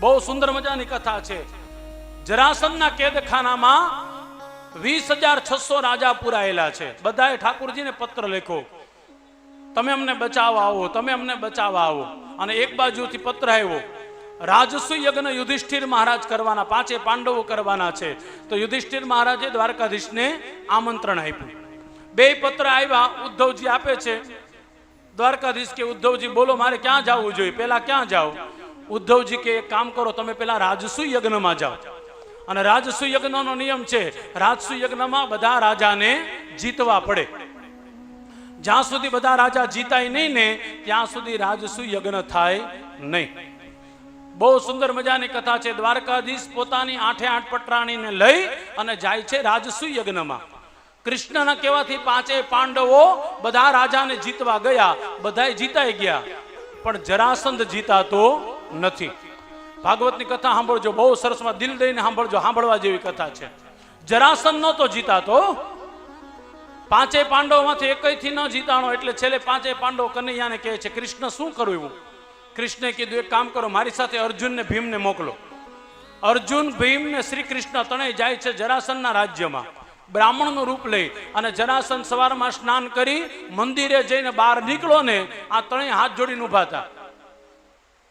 બહુ સુંદર મજાની કથા છે. જરાસનના કેદખાનામાં વીસ હજાર છસો રાજા પુરાયેલા છે. બધાએ ઠાકુરજીને પત્ર લખ્યો તમે અમને બચાવવા આવો, તમે અમને બચાવવા આવો. અને એક બાજુથી પત્ર આવ્યો, રાજસુ યજ્ઞ યુધિષ્ઠિર મહારાજ કરવાના, પાંચે પાંડવો કરવાના છે. તો યુધિષ્ઠિર મહારાજે દ્વારકાધીશને આમંત્રણ આપ્યું. બે પત્ર આવ્યા, ઉદ્ધવજી આપે છે. દ્વારકાધીશ કે ઉદ્ધવજી, બોલો, મારે ક્યાં જવું જોઈએ? પેલા ક્યાં જાઓ? ઉદ્ધવજી કે, એક કામ કરો, તમે પેલા રાજસુ યજ્ઞમાં જાઓ. અને રાજસુ યજ્ઞનો નિયમ છે, રાજસુ યજ્ઞમાં બધા રાજાને જીતવા પડે. જ્યાં સુધી બધા રાજા જીતાય નહીં ને, ત્યાં સુધી રાજસુ યજ્ઞ થાય નહીં. બહુ સુંદર મજાની કથા છે, દ્વારકાધીશ પોતાની આઠે આઠ પટરાણીને લઈ અને જાય છે રાજસુ યજ્ઞમાં. કૃષ્ણના કહેવાથી પાંચે પાંડવો બધા રાજાને જીતવા ગયા બધાએ જીતાઈ ગયા. પણ જરાસંધ જીતાતો નથી. ભાગવતની કથા સાંભળજો, બહુ સરસમાં દિલ દઈને સાંભળજો, સાંભળવા જેવી કથા છે. જરાસંધ નહોતો જીતાતો. પાંચે પાંડવોમાંથી એકયથી ન જીતાણો એટલે છેલ્લે પાંચે પાંડવ કનૈયાને કહે છે, કૃષ્ણ, શું કરું એવું કૃષ્ણે કીધું, એક કામ કરો, મારી સાથે અર્જુનને, ભીમને મોકલો. અર્જુન, ભીમ ને શ્રી કૃષ્ણ ત્રણેય જાય છે જરાસનના રાજ્યમાં. બ્રાહ્મણનું રૂપ લઈ અને જરાસન સવારમાં સ્નાન કરી મંદિરે જઈને બહાર નીકળો ને આ ત્રણેય હાથ જોડીને ઊભા હતા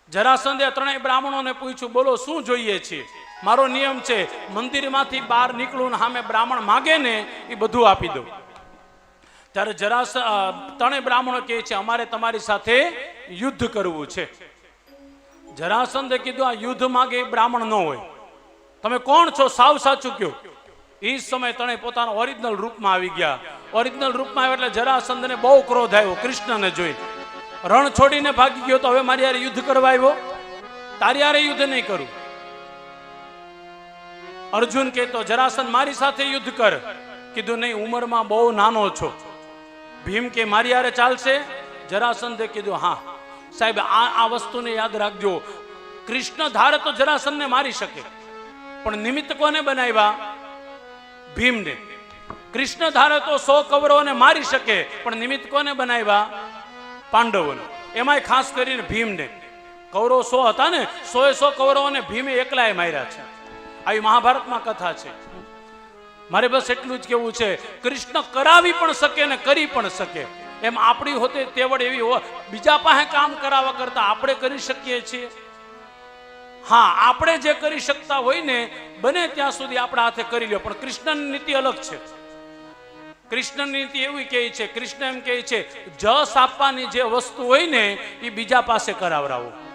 જરાસંધે ત્રણેય બ્રાહ્મણોને પૂછ્યું, બોલો, શું જોઈએ છે? મારો નિયમ છે, મંદિરમાંથી બહાર નીકળું ને સામે બ્રાહ્મણ માગે ને એ બધું આપી દઉં. ત્યારે જરાસ ત્રણેય બ્રાહ્મણો કહે છે, અમારે તમારી સાથે યુદ્ધ કરવું છે. જરાસંધે કીધું, આ યુદ્ધ માગે એ બ્રાહ્મણ ન હોય. તમે કોણ છો? સાવ સાચું કયો એ સમયે ત્રણેય પોતાના ઓરિજિનલ રૂપમાં આવી ગયા. ઓરિજિનલ રૂપમાં આવ્યા એટલે જરાસંધને બહુ ક્રોધ આવ્યો, કૃષ્ણને જોઈ રણ છોડીને ભાગી ગયો તો હવે મારી યારે યુદ્ધ કરવા આવ્યો? તારી યારે યુદ્ધ નહીં કરું. અર્જુન કહેતો જરાસંધ મારી સાથે યુદ્ધ કર. કીધું, નહીં, ઉંમરમાં બહુ નાનો છો. ભીમ કે, મારી યારે ચાલશે? જરાસંધે કીધું, હા. સાહેબ, આ આ વસ્તુને યાદ રાખજો. કૃષ્ણ ધારે તો જરાસંધને મારી શકે, પણ નિમિત્ત કોને બનાવ્યા? ભીમને. કૃષ્ણ ધારે તો સો કવરોને મારી શકે, પણ નિમિત્ત કોને બનાવ્યા? પાંડવોને. એમાંય ખાસ કરીને ભીમને. કૌરવ સો હતા ને એ સો કૌરવોને ભીમે એકલાએ માર્યા છે. આવી મહાભારતમાં કથા છે. મારે બસ એટલું જ કેવું છે, કૃષ્ણ કરાવી પણ શકે ને કરી પણ શકે. એમ આપણી હોતે તેવડ એવી હોય બીજા પાસે કામ કરાવવા કરતા આપણે કરી શકીએ છીએ. હા, આપણે જે કરી શકતા હોય ને, બને ત્યાં સુધી આપણા હાથે કરી લો પણ કૃષ્ણની નીતિ અલગ છે. કૃષ્ણની નીતિ એવી કહે છે, કૃષ્ણ એમ કહે છે, જસ આપવાની જે વસ્તુ હોય ને, એ બીજા પાસે કરાવરાવો.